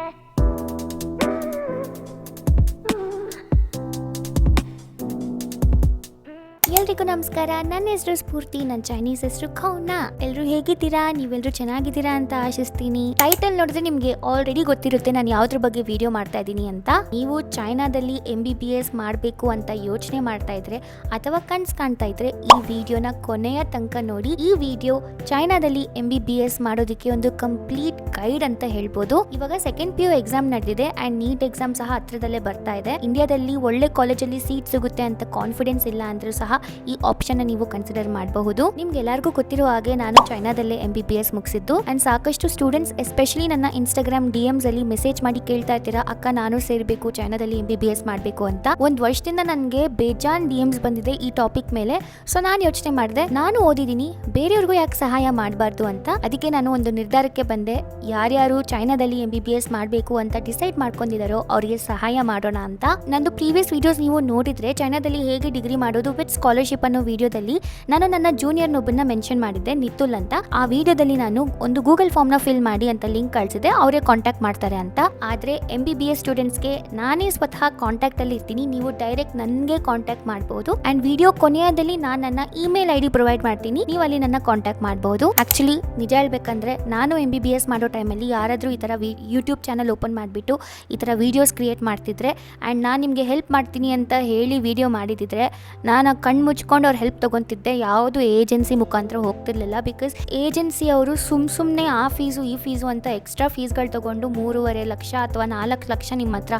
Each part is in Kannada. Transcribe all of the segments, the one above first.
け ಎಲ್ರಿಗೂ ನಮಸ್ಕಾರ. ನನ್ನ ಹೆಸರು ಸ್ಫೂರ್ತಿ, ನನ್ನ ಚೈನೀಸ್ ಹೆಸರು ಖೌನಾ ಎಲ್ಲರೂ ಹೇಗಿದ್ದೀರಾ? ನೀವೆಲ್ಲರೂ ಚೆನ್ನಾಗಿದ್ದೀರಾ ಅಂತ ಆಶಿಸ್ತೀನಿ. ಟೈಟಲ್ ನೋಡಿದ್ರೆ ನಿಮಗೆ ಆಲ್ರೆಡಿ ಗೊತ್ತಿರುತ್ತೆ ನಾನು ಯಾವ್ದ್ರ ಬಗ್ಗೆ ವಿಡಿಯೋ ಮಾಡ್ತಾ ಇದ್ದೀನಿ ಅಂತ. ನೀವು ಚೈನಾದಲ್ಲಿ ಎಂ ಬಿ ಬಿ ಎಸ್ ಮಾಡಬೇಕು ಅಂತ ಯೋಚನೆ ಮಾಡ್ತಾ ಇದ್ರೆ ಅಥವಾ ಕನ್ಸ್ ಕಾಣ್ತಾ ಇದ್ರೆ ಈ ವಿಡಿಯೋನ ಕೊನೆಯ ತನಕ ನೋಡಿ. ಈ ವಿಡಿಯೋ ಚೈನಾದಲ್ಲಿ ಎಂ ಬಿ ಬಿ ಎಸ್ ಮಾಡೋದಕ್ಕೆ ಒಂದು ಕಂಪ್ಲೀಟ್ ಗೈಡ್ ಅಂತ ಹೇಳ್ಬೋದು. ಇವಾಗ ಸೆಕೆಂಡ್ ಪಿ ಯು ಎಕ್ಸಾಮ್ ನಡೆದಿದೆ ಅಂಡ್ ನೀಟ್ ಎಕ್ಸಾಮ್ ಸಹ ಹತ್ರದಲ್ಲೇ ಬರ್ತಾ ಇದೆ. ಇಂಡಿಯಾದಲ್ಲಿ ಒಳ್ಳೆ ಕಾಲೇಜಲ್ಲಿ ಸೀಟ್ ಸಿಗುತ್ತೆ ಅಂತ ಕಾನ್ಫಿಡೆನ್ಸ್ ಇಲ್ಲ ಅಂದ್ರೂ ಸಹ ಈ ಆಪ್ಷನ್ ನೀವು ಕನ್ಸಿಡರ್ ಮಾಡಬಹುದು. ನಿಮ್ಗೆ ಎಲ್ಲರಿಗೂ ಗೊತ್ತಿರೋ ಹಾಗೆ ನಾನು ಚೈನಾದಲ್ಲೇ ಎಂ ಬಿ ಬಿ ಎಸ್ ಮುಗಿಸಿದ್ದು. ಅಂಡ್ ಸಾಕಷ್ಟು ಸ್ಟೂಡೆಂಟ್ಸ್ ಎಸ್ಪೆಷಲಿ ನನ್ನ ಇನ್ಸ್ಟಾಗ್ರಾಮ್ ಡಿ ಎಮ್ಸ್ ಅಲ್ಲಿ ಮೆಸೇಜ್ ಮಾಡಿ ಕೇಳ್ತಾ ಇರ್ತೀರಾ, ಅಕ್ಕ, ನಾನು ಸೇರ್ಬೇಕು ಚೈನಾದಲ್ಲಿ ಎಂ ಬಿ ಬಿ ಎಸ್ ಮಾಡಬೇಕು ಅಂತ. ಒಂದ್ ವರ್ಷದಿಂದ ನನಗೆ ಬೇಜಾನ್ ಡಿ ಎಮ್ಸ್ ಬಂದಿದೆ ಈ ಟಾಪಿಕ್ ಮೇಲೆ. ಸೊ ನಾನು ಯೋಚನೆ ಮಾಡಿದೆ, ನಾನು ಓದಿದೀನಿ ಬೇರೆಯವ್ರಿಗೂ ಯಾಕೆ ಸಹಾಯ ಮಾಡಬಾರ್ದು ಅಂತ. ಅದಕ್ಕೆ ನಾನು ಒಂದು ನಿರ್ಧಾರಕ್ಕೆ ಬಂದೆ. ಯಾರ್ಯಾರು ಚೈನಾದಲ್ಲಿ ಎಂ ಬಿ ಬಿ ಎಸ್ ಮಾಡಬೇಕು ಅಂತ ಡಿಸೈಡ್ ಮಾಡ್ಕೊಂಡಿದಾರೋ, ಅವರಿಗೆ ಸಹಾಯ ಮಾಡೋಣ ಅಂತ. ನಂದು ಪ್ರೀವಿಯಸ್ ವಿಡಿಯೋಸ್ ನೀವು ನೋಡಿದ್ರೆ ಚೈನಾದಲ್ಲಿ ಹೇಗೆ ಡಿಗ್ರಿ ಮಾಡೋದು ವಿತ್ ಸ್ಕಾಲರ್ಶಿಪ್ ಅನ್ನೋ ವಿಡಿಯೋದಲ್ಲಿ ನಾನು ನನ್ನ ಜೂನಿಯರ್ ನೊಬ್ಬನ ಮೆನ್ಷನ್ ಮಾಡಿದ್ದೆ ನಿತುಲ್ ಅಂತ. ಆ ವಿಡಿಯೋದಲ್ಲಿ ನಾನು ಒಂದು ಗೂಗಲ್ ಫಾರ್ಮ್ನ ಫಿಲ್ ಮಾಡಿ ಅಂತ ಲಿಂಕ್ ಕಳಿಸಿದೆ ಅವರೇ ಕಾಂಟ್ಯಾಕ್ಟ್ ಮಾಡ್ತಾರೆ ಅಂತ. ಆದ್ರೆ ಎಂ ಬಿ ಬಿ ಎಸ್ ಸ್ಟೂಡೆಂಟ್ಸ್ಗೆ ನಾನೇ ಸ್ವತಃ ಕಾಂಟ್ಯಾಕ್ಟಲ್ಲಿ ಇರ್ತೀನಿ, ನೀವು ಡೈರೆಕ್ಟ್ ನನಗೆ ಕಾಂಟ್ಯಾಕ್ಟ್ ಮಾಡಬಹುದು ಅಂಡ್ ವಿಡಿಯೋ ಕೊನೆಯದಲ್ಲಿ ನಾನು ನನ್ನ ಇಮೇಲ್ ಐ ಡಿ ಪ್ರೊವೈಡ್ ಮಾಡ್ತೀನಿ, ನೀವು ಅಲ್ಲಿ ನನ್ನ ಕಾಂಟ್ಯಾಕ್ಟ್ ಮಾಡಬಹುದು ಆಕ್ಚುಲಿ ನಿಜ ಹೇಳ್ಬೇಕಂದ್ರೆ ನಾನು ಎಂ ಬಿ ಬಿ ಎಸ್ ಮಾಡೋ ಟೈಮಲ್ಲಿ ಯಾರಾದರೂ ಈ ಥರ ಯೂಟ್ಯೂಬ್ ಚಾನಲ್ ಓಪನ್ ಮಾಡಿಬಿಟ್ಟು ಈ ಥರ ವೀಡಿಯೋಸ್ ಕ್ರಿಯೇಟ್ ಮಾಡ್ತಿದ್ರೆ ಆ್ಯಂಡ್ ನಾನು ನಿಮಗೆ ಹೆಲ್ಪ್ ಮಾಡ್ತೀನಿ ಅಂತ ಹೇಳಿ ವಿಡಿಯೋ ಮಾಡಿದಿದ್ರೆ ನಾನು ಕಣ್ಣು ಮುಚ್ಕೊಂಡು ಅವ್ರು ಹೆಲ್ಪ್ ತೊಗೊತಿದ್ದೆ. ಯಾವುದು ಏಜೆನ್ಸಿ ಮುಖಾಂತರ ಹೋಗ್ತಿರ್ಲಿಲ್ಲ ಬಿಕಾಸ್ ಏಜೆನ್ಸಿ ಅವರು ಸುಮ್ ಸುಮ್ಮನೆ ಆ ಫೀಸು ಈ ಫೀಸು ಅಂತ ಎಕ್ಸ್ಟ್ರಾ ಫೀಸ್ಗಳು ತಗೊಂಡು ಮೂರುವರೆ ಲಕ್ಷ ಅಥವಾ ನಾಲ್ಕು ಲಕ್ಷ ನಿಮ್ಮ ಹತ್ರ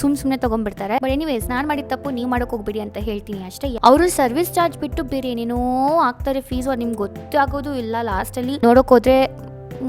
ಸುಮ್ ಸುಮ್ಮನೆ ತೊಗೊಂಡ್ಬಿಡ್ತಾರೆ. ಬಟ್ ಎನಿವೇಸ್ ನಾನು ಮಾಡಿದ ತಪ್ಪು, ನೀವು ಮಾಡೋಕೆ ಹೋಗ್ಬಿಡಿ ಅಂತ ಹೇಳ್ತೀನಿ ಅಷ್ಟೇ. ಅವರು ಸರ್ವಿಸ್ ಚಾರ್ಜ್ ಬಿಟ್ಟು ಬೇರೆ ಏನೇನೋ ಆಗ್ತಾರೆ. ಫೀಸು ನಿಮ್ಗೆ ಗೊತ್ತಾಗೋದು ಇಲ್ಲ. ಲಾಸ್ಟಲ್ಲಿ ನೋಡೋಕೆ ಹೋದ್ರೆ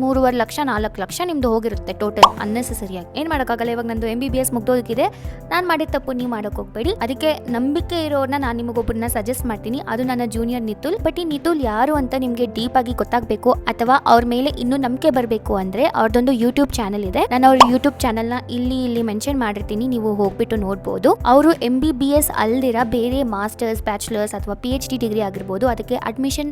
ಮೂರುವರೆ ಲಕ್ಷ, ನಾಲ್ಕು ಲಕ್ಷ ನಿಮ್ದು ಹೋಗಿರುತ್ತೆ ಟೋಟಲ್ ಅನ್ನೆಸೆಸರಿಯಾಗಿ ಏನು ಮಾಡೋಕ್ಕಾಗಲ್ಲ? ಇವಾಗ ನಂದು ಎಂ ಬಿ ಬಿ ಎಸ್ ಮುಗ್ದೋಗಿದೆ ನಾನು ಮಾಡಿದ ತಪ್ಪು ನೀವು ಮಾಡೋಕೆ ಹೋಗ್ಬೇಡಿ. ಅದಕ್ಕೆ ನಂಬಿಕೆ ಇರೋರ್ನ ನಾನು ನಿಮಗೊಬ್ಬರನ್ನ ಸಜೆಸ್ಟ್ ಮಾಡ್ತೀನಿ. ಅದು ನನ್ನ ಜೂನಿಯರ್ ನಿತುಲ್. ಬಟ್ ಈ ನಿತುಲ್ ಯಾರು ಅಂತ ನಿಮಗೆ ಡೀಪ್ ಆಗಿ ಗೊತ್ತಾಗಬೇಕು ಅಥವಾ ಅವ್ರ ಮೇಲೆ ಇನ್ನೂ ನಂಬಿಕೆ ಬರಬೇಕು ಅಂದರೆ ಅವ್ರದ್ದೊಂದು ಯೂಟ್ಯೂಬ್ ಚಾನಲ್ ಇದೆ. ನಾನು ಅವ್ರ ಯೂಟ್ಯೂಬ್ ಚಾನಲ್ನ ಇಲ್ಲಿ ಇಲ್ಲಿ ಮೆನ್ಷನ್ ಮಾಡಿರ್ತೀನಿ. ನೀವು ಹೋಗ್ಬಿಟ್ಟು ನೋಡ್ಬೋದು. ಅವರು ಎಂ ಬಿ ಬಿ ಎಸ್ ಅಲ್ದಿರ ಬೇರೆ ಮಾಸ್ಟರ್ಸ್ ಬ್ಯಾಚುಲರ್ಸ್ ಅಥವಾ ಪಿ ಎಚ್ ಡಿ ಡಿಗ್ರಿ ಆಗಿರ್ಬೋದು. ಅದಕ್ಕೆ ಅಡ್ಮಿಷನ್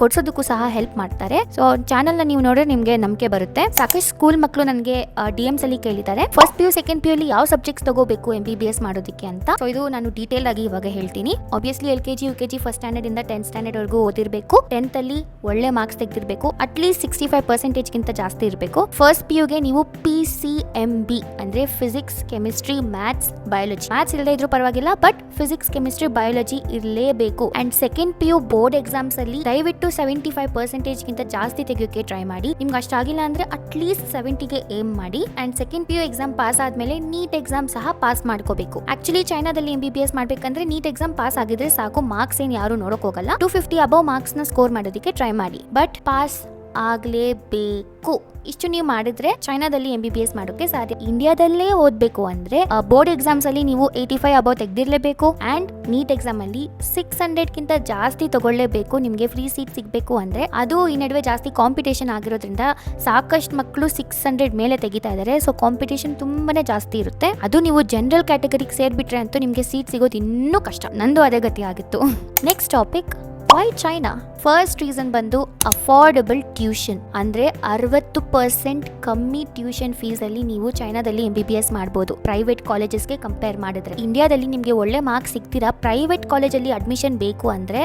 ಕೊಡ್ಸೋದಕ್ಕೂ ಸಹ ಹೆಲ್ಪ್ ಮಾಡ್ತಾರೆ. ಸೊ ಚಾನಲ್ನ ನೀವು ನೋಡಿದ್ರೆ ನಿಮಗೆ ನಂಬಿಕೆ ಬರುತ್ತೆ. ಸಾಕಷ್ಟು ಸ್ಕೂಲ್ ಮಕ್ಕಳು ನನಗೆ ಡಿ ಅಲ್ಲಿ ಕೇಳಿದ್ದಾರೆ. First P U second P U ಅಲ್ಲಿ ಯಾವ ಸಬ್ಜೆಕ್ಟ್ಸ್ ತಗೋಬೇಕು ಎಂ ಬಿ ಬಿ ಎಸ್ ಮಾಡೋದಕ್ಕೆ ಅಂತ. ಸೊ ಇದು ನಾನು ಡೀಟೇಲ್ ಆಗಿ ಇವಾಗ ಹೇಳ್ತೀನಿ. Obviously L K G U K G first standard ಇಂದ ಟೆಂತ್ ಸ್ಟ್ಯಾಂಡರ್ಡ್ ವರೆಗೂ ಓದಿರಬೇಕು. ಟೆಂತ್ ಅಲ್ಲಿ ಒಳ್ಳೆ marks ತೆಗೆದಿರಬೇಕು. At least sixty five percentage ಗಿಂತ ಜಾಸ್ತಿ ಇರಬೇಕು. ಫಸ್ಟ್ ಪಿ ಯುಗೆ ನೀವು ಪಿ ಸಿ ಎಂ ಬಿ ಅಂದ್ರೆ physics chemistry maths biology maths ಇಲ್ಲದೆ ಇದ್ರೂ ಪರವಾಗಿಲ್ಲ ಬಟ್ ಫಿಸಿಕ್ಸ್ ಕೆಮಿಸ್ಟ್ರಿ ಬಯಾಲಜಿ ಇರಲೇಬೇಕು. And second P U board exams ಅಲ್ಲಿ ದಯವಿಟ್ಟು ಸೆವೆಂಟಿ ಫೈವ್ ಪರ್ಸೆಂಟೇಜ್ ಗಿಂತ ಜಾಸ್ತಿ ತೆಗೆಯೋಕೆ ಟ್ರೈ ಮಾಡಿ. ನಿಮ್ಗೆ ಅಷ್ಟಾಗಿಲ್ಲ ಅಂದ್ರೆ ಅಟ್ಲೀಸ್ಟ್ ಸೆವೆಂಟಿಗೆ ಏಮ್ ಮಾಡಿ and second P U exam pass ಆದ್ಮೇಲೆ ನೀಟ್ ಎಕ್ಸಾಮ್ ಸಹ ಪಾಸ್ ಮಾಡ್ಕೋಬೇಕು. ಆಕ್ಚುಲಿ ಚೈನಾದಲ್ಲಿ ಎಂ ಬಿ ಬಿ ಎಸ್ ಮಾಡ್ಬೇಕಂದ್ರೆ ನೀಟ್ ಎಕ್ಸಾಮ್ ಪಾಸ್ ಆಗಿದ್ರೆ ಸಾಕು. ಮಾರ್ಕ್ಸ್ ಏನ್ ಯಾರು ನೋಡಕ್ ಹೋಗಲ್ಲ. ಟೂ ಫಿಫ್ಟಿ ಅಬೌವ್ ಮಾರ್ಕ್ಸ್ನ ಸ್ಕೋರ್ ಮಾಡೋದಕ್ಕೆ ಟ್ರೈ ಮಾಡಿ. ಬಟ್ ಪಾಸ್ ಆಗ್ಲೇಬೇಕು. ಇಷ್ಟು ನೀವು ಮಾಡಿದ್ರೆ ಚೈನಾದಲ್ಲಿ ಎಂ ಬಿ ಬಿ ಎಸ್ ಮಾಡೋಕೆ ಸಾಧ್ಯ. ಇಂಡಿಯಾದಲ್ಲೇ ಓದಬೇಕು ಅಂದ್ರೆ ಬೋರ್ಡ್ ಎಕ್ಸಾಮ್ಸ್ ಅಲ್ಲಿ ನೀವು ಏಯ್ಟಿ ಫೈವ್ ಅಬೌವ್ ತೆಗ್ದಿರ್ಲೇಬೇಕು ಅಂಡ್ ನೀಟ್ ಎಕ್ಸಾಮ್ ಅಲ್ಲಿ ಸಿಕ್ಸ್ ಹಂಡ್ರೆಡ್ ಗಿಂತ ಜಾಸ್ತಿ ತಗೊಳ್ಳೇಬೇಕು. ನಿಮಗೆ ಫ್ರೀ ಸೀಟ್ ಸಿಗಬೇಕು ಅಂದ್ರೆ, ಅದು ಈ ನಡುವೆ ಜಾಸ್ತಿ ಕಾಂಪಿಟೇಷನ್ ಆಗಿರೋದ್ರಿಂದ ಸಾಕಷ್ಟು ಮಕ್ಕಳು ಸಿಕ್ಸ್ ಹಂಡ್ರೆಡ್ ಮೇಲೆ ತೆಗಿತಾ ಇದ್ದಾರೆ ಸೊ ಕಾಂಪಿಟೇಷನ್ ತುಂಬಾನೇ ಜಾಸ್ತಿ ಇರುತ್ತೆ. ಅದು ನೀವು ಜನರಲ್ ಕ್ಯಾಟಗರಿಗೆ ಸೇರ್ಬಿಟ್ರೆ ಅಂತೂ ನಿಮಗೆ ಸೀಟ್ ಸಿಗೋದು ಇನ್ನೂ ಕಷ್ಟ. ನಂದು ಅದೇ ಗತಿ ಆಗಿತ್ತು. Next topic why China first reason ಬಂದು ಅಫೋರ್ಡಬಲ್ ಟ್ಯೂಷನ್ ಅಂದರೆ ಅರವತ್ತು ಪರ್ಸೆಂಟ್ ಕಮ್ಮಿ ಟ್ಯೂಷನ್ ಫೀಸಲ್ಲಿ ನೀವು ಚೈನಾದಲ್ಲಿ ಎಂ ಬಿ ಬಿ ಎಸ್ ಮಾಡ್ಬೋದು. ಪ್ರೈವೇಟ್ ಕಾಲೇಜಸ್ಗೆ ಕಂಪೇರ್ ಮಾಡಿದ್ರೆ. ಇಂಡಿಯಾದಲ್ಲಿ ನಿಮಗೆ ಒಳ್ಳೆ ಮಾರ್ಕ್ಸ್ ಸಿಗ್ತೀರಾ? ಪ್ರೈವೇಟ್ ಕಾಲೇಜಲ್ಲಿ ಅಡ್ಮಿಷನ್ ಬೇಕು ಅಂದರೆ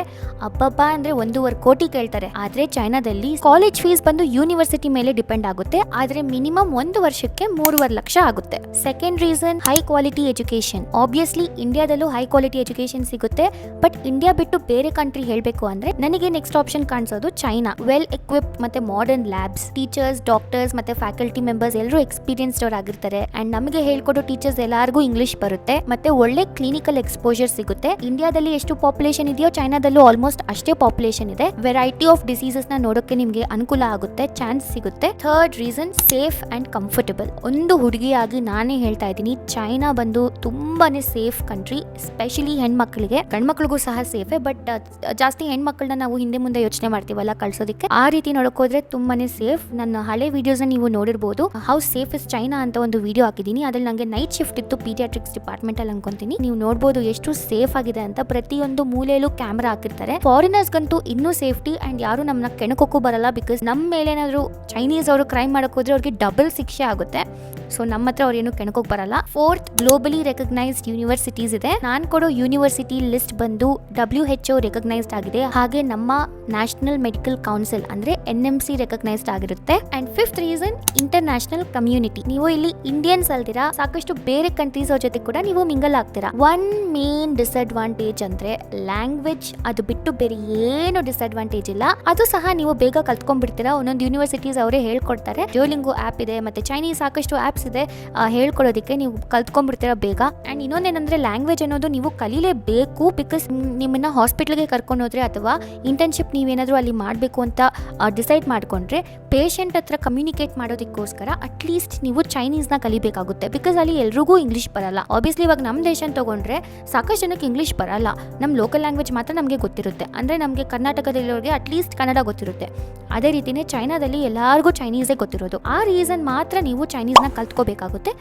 ಅಬ್ಬಬ್ಬ ಅಂದರೆ ಒಂದೂವರೆ ಕೋಟಿ ಕೇಳ್ತಾರೆ. ಆದರೆ ಚೈನಾದಲ್ಲಿ ಕಾಲೇಜ್ ಫೀಸ್ ಬಂದು ಯೂನಿವರ್ಸಿಟಿ ಮೇಲೆ ಡಿಪೆಂಡ್ ಆಗುತ್ತೆ. ಆದರೆ ಮಿನಿಮಮ್ ಒಂದು ವರ್ಷಕ್ಕೆ ಮೂರುವರೆ ಲಕ್ಷ ಆಗುತ್ತೆ. Second reason high quality education obviously ಇಂಡಿಯಾದಲ್ಲೂ high quality education ಸಿಗುತ್ತೆ. ಬಟ್ ಇಂಡಿಯಾ ಬಿಟ್ಟು ಬೇರೆ ಕಂಟ್ರಿ ಹೇಳಬೇಕು ಅಂದ್ರೆ ನನಗೆ ನೆಕ್ಸ್ಟ್ ಆಪ್ಷನ್ ಕಾಣಿಸೋದು ಚೈನಾ ವೆಲ್ ಎಕ್ವಿಪ್ ಮತ್ತೆ ಮಾಡರ್ನ್ ಲ್ಯಾಬ್ಸ್ ಟೀಚರ್ಸ್ ಡಾಕ್ಟರ್ಸ್ ಮತ್ತೆ ಫ್ಯಾಕಲ್ಟಿ ಮೆಂಬರ್ಸ್ ಎಲ್ಲರೂ ಎಕ್ಸ್ಪೀರಿಯನ್ಸ್ಡ್ ಅವ್ರು ಆಗಿರ್ತಾರೆ. ಅಂಡ್ ನಮಗೆ ಹೇಳ್ಕೊಡೋ ಟೀಚರ್ಸ್ ಎಲ್ಲರಿಗೂ ಇಂಗ್ಲಿಷ್ ಬರುತ್ತೆ. ಮತ್ತೆ ಒಳ್ಳೆ ಕ್ಲಿನಿಕಲ್ ಎಕ್ಸ್ಪೋಜರ್ ಸಿಗುತ್ತೆ. ಇಂಡಿಯಾದಲ್ಲಿ ಎಷ್ಟು ಪಾಪ್ಯುಲೇಷನ್ ಇದೆಯೋ ಚೈನಾದಲ್ಲೂ ಆಲ್ಮೋಸ್ಟ್ ಅಷ್ಟೇ ಪಾಪ್ಯುಲೇಷನ್ ಇದೆ. ವೆರೈಟಿ ಆಫ್ ಡಿಸೀಸಸ್ನ ನೋಡೋಕೆ ನಿಮಗೆ ಅನುಕೂಲ ಆಗುತ್ತೆ ಚಾನ್ಸ್ ಸಿಗುತ್ತೆ. Third reason safe and comfortable ಒಂದು ಹುಡುಗಿಯಾಗಿ ನಾನೇ ಹೇಳ್ತಾ ಇದ್ದೀನಿ ಚೈನಾ ಬಂದು ತುಂಬಾನೇ ಸೇಫ್ ಕಂಟ್ರಿ ಸ್ಪೆಷಲಿ ಹೆಣ್ಮಕ್ಳಿಗೆ. ಗಂಡ್ಮಕ್ಳಿಗೂ ಸಹ ಸೇಫೆ ಬಟ್ ಜಾಸ್ತಿ ರೀತಿ ಹೆಣ್ಮಕ್ಳನ್ನ ನಾವು ಹಿಂದೆ ಮುಂದೆ ಯೋಚನೆ ಮಾಡ್ತೀವಲ್ಲ ಕಳ್ಸೋದಕ್ಕೆ? ಆ ರೀತಿ ನೋಡೋಕೋದ್ರೆ ತುಂಬಾನೇ ಸೇಫ್ ನನ್ನ ಹಳೆ ವಿಡಿಯೋಸ್ ನೀವು ನೋಡಿರ್ಬೋದು. ಹೌ ಸೇಫ್ ಇಸ್ ಚೈನಾ ಅಂತ ಒಂದು ವಿಡಿಯೋ ಹಾಕಿದೀನಿ ಅದ್ರಲ್ಲಿ ನಂಗೆ ನೈಟ್ ಶಿಫ್ಟ್ ಇತ್ತು ಪೀಡಿಯಾಟ್ರಿಕ್ಸ್ ಡಿಪಾರ್ಟ್ಮೆಂಟ್ ಅಲ್ಲಿ ಅನ್ಕೊಂತೀನಿ. ನೀವು ನೋಡಬಹುದು ಎಷ್ಟು ಸೇಫ್ ಆಗಿದೆ ಅಂತ ಪ್ರತಿಯೊಂದು ಮೂಲೆಯಲ್ಲೂ ಕ್ಯಾಮ್ರಾ ಹಾಕಿರ್ತಾರೆ. ಫಾರಿನರ್ಸ್ ಗಂತೂ ಇನ್ನೂ ಸೇಫ್ಟಿ ಅಂಡ್ ಯಾರು ನಮ್ಮನ್ನ ಕೆಣಕೋಕ್ಕೂ ಬರಲ್ಲ ಬಿಕಾಸ್ ನಮ್ಮ ಮೇಲೆ ಚೈನೀಸ್ ಅವರು ಕ್ರೈಮ್ ಮಾಡಕ್ ಹೋದ್ರೆ ಅವ್ರಿಗೆ ಡಬಲ್ ಶಿಕ್ಷೆ ಆಗುತ್ತೆ. ಸೊ ನಮ್ಮ ಹತ್ರ ಅವ್ರೇನು ಏನು ಕೆಣಕೋಕ್ ಬರಲ್ಲ. ಫೋರ್ತ್ ಗ್ಲೋಬಲಿ ರೆಕಗ್ನೈಸ್ಡ್ ಯೂನಿವರ್ಸಿಟೀಸ್ ಇದೆ. ನಾನು ಕೊಡೋ ಯೂನಿವರ್ಸಿಟಿ ಲಿಸ್ಟ್ ಬಂದು ಡಬ್ಲ್ಯೂ ಹೆಚ್ ಓ ರೆಕಗ್ನೈಸ್ಡ್ ಆಗಿದೆ. ಹಾಗೆ ನಮ್ಮ ನ್ಯಾಷನಲ್ ಮೆಡಿಕಲ್ ಕೌನ್ಸಿಲ್ ಅಂದ್ರೆ ಎನ್ ಎಂ ಸಿ ರೆಕಗ್ನೈಸ್ಡ್ ಆಗಿರುತ್ತೆ. And fifth reason international community ನೀವು ಇಲ್ಲಿ ಇಂಡಿಯನ್ಸ್ ಅಲ್ದಿರಾ, ಸಾಕಷ್ಟು ಬೇರೆ ಕಂಟ್ರೀಸ್ ಅವ್ರ ಜೊತೆ ಕೂಡ ನೀವು ಮಿಂಗಲ್ ಆಗ್ತೀರಾ. ಒನ್ ಮೇನ್ ಡಿಸ್ಅಡ್ವಾಂಟೇಜ್ ಅಂದ್ರೆ ಲ್ಯಾಂಗ್ವೇಜ್ ಅದು ಬಿಟ್ಟು ಬೇರೆ ಏನು ಡಿಸ್ಅಡ್ವಾಂಟೇಜ್ ಇಲ್ಲ. ಅದು ಸಹ ನೀವು ಬೇಗ ಕಲ್ತ್ಕೊಂಡ್ಬಿಡ್ತೀರಾ. ಒಂದೊಂದು ಯೂನಿವರ್ಸಿಟೀಸ್ ಅವರೇ ಹೇಳ್ಕೊಡ್ತಾರೆ. ಜೋಲಿಂಗು ಆ್ಯಪ್ ಇದೆ, ಮತ್ತೆ ಚೈನೀಸ್ ಸಾಕಷ್ಟು ಆ್ಯಪ್ಸ್ ಇದೆ. ಹೇಳ್ಕೊಡೋದಕ್ಕೆ ನೀವು ಕಲ್ತ್ಕೊಂಡ್ಬಿಡ್ತೀರಾ ಬೇಗ. ಆ್ಯಂಡ್ ಇನ್ನೊಂದೇನಂದ್ರೆ ಲ್ಯಾಂಗ್ವೇಜ್ ಅನ್ನೋದು ನೀವು ಕಲೀಲೇಬೇಕು ಬಿಕಾಸ್ ನಿಮ್ಮನ್ನ ಹಾಸ್ಪಿಟ್ಲ್ಗೆ ಕರ್ಕೊಂಡು ಹೋದ್ರೆ ಅಥವಾ ಇಂಟರ್ನ್ಶಿಪ್ ನೀವೇನಾದರೂ ಅಲ್ಲಿ ಮಾಡಬೇಕು ಅಂತ ಡಿಸೈಡ್ ಮಾಡಿಕೊಂಡ್ರೆ ಪೇಷಂಟ್ ಹತ್ರ ಕಮ್ಯುನಿಕೇಟ್ ಮಾಡೋದಕ್ಕೋಸ್ಕರ ಅಟ್ಲೀಸ್ಟ್ ನೀವು ಚೈನೀಸ್ನ ಕಲಿಬೇಕಾಗುತ್ತೆ. ಬಿಕಾಸ್ ಅಲ್ಲಿ ಎಲ್ರಿಗೂ ಇಂಗ್ಲೀಷ್ ಬರಲ್ಲ. ಆಬ್ವಿಯಸ್ಲಿ ಇವಾಗ ನಮ್ಮ ದೇಶನ ತೊಗೊಂಡ್ರೆ ಸಾಕಷ್ಟು ಜನಕ್ಕೆ ಇಂಗ್ಲೀಷ್ ಬರಲ್ಲ. ನಮ್ಮ ಲೋಕಲ್ ಲ್ಯಾಂಗ್ವೇಜ್ ಮಾತ್ರ ನಮಗೆ ಗೊತ್ತಿರುತ್ತೆ. ಅಂದರೆ ನಮಗೆ ಕರ್ನಾಟಕದಲ್ಲಿರೋರಿಗೆ ಅಟ್ಲೀಸ್ಟ್ ಕನ್ನಡ ಗೊತ್ತಿರುತ್ತೆ. ಅದೇ ರೀತಿನೇ ಚೈನಾದಲ್ಲಿ ಎಲ್ಲರಿಗೂ ಚೈನೀಸೇ ಗೊತ್ತಿರೋದು. ಆ ರೀಸನ್ ಮಾತ್ರ ನೀವು ಚೈನೀಸ್ನ ಕಲ್ತ್ಕೋಬೇಕಾಗುತ್ತೆ.